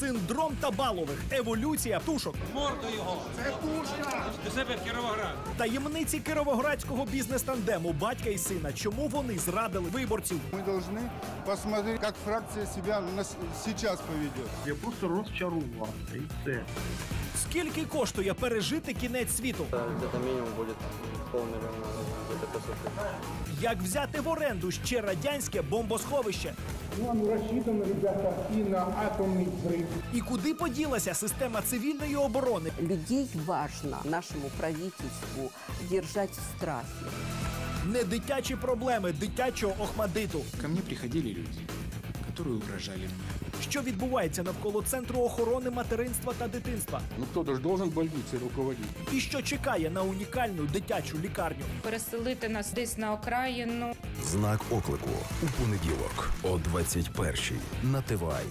Синдром Табалових. Еволюція птушок. Морду його! Це пушка! До себе в Кіровоград. Таємниці кіровоградського бізнес-тандему батька і сина. Чому вони зрадили виборців? Ми повинні посмотреть, як фракція себе на сейчас поведет. Я просто розчарував. і все. Скільки коштує пережити кінець світу? Где-то минимум будет полмиллиона за этой посылкой. Як взяти в оренду ще радянське бомбосховище? Он рассчитан, ребята, и на атомный взрыв. І куди поділася система цивільної оборони? Людей важно нашему правительству держать в страхе. Не дитячі проблеми дитячого охмадиту. Ко мне приходили люди, которые угрожали мне. Що відбувається навколо центру охорони материнства та дитинства? Ну кто-то же должен больницей руководить. І що чекає на унікальну дитячу лікарню? переселити нас десь на окраїну. Знак оклику у понеділок о 21-й на ТВАЙ.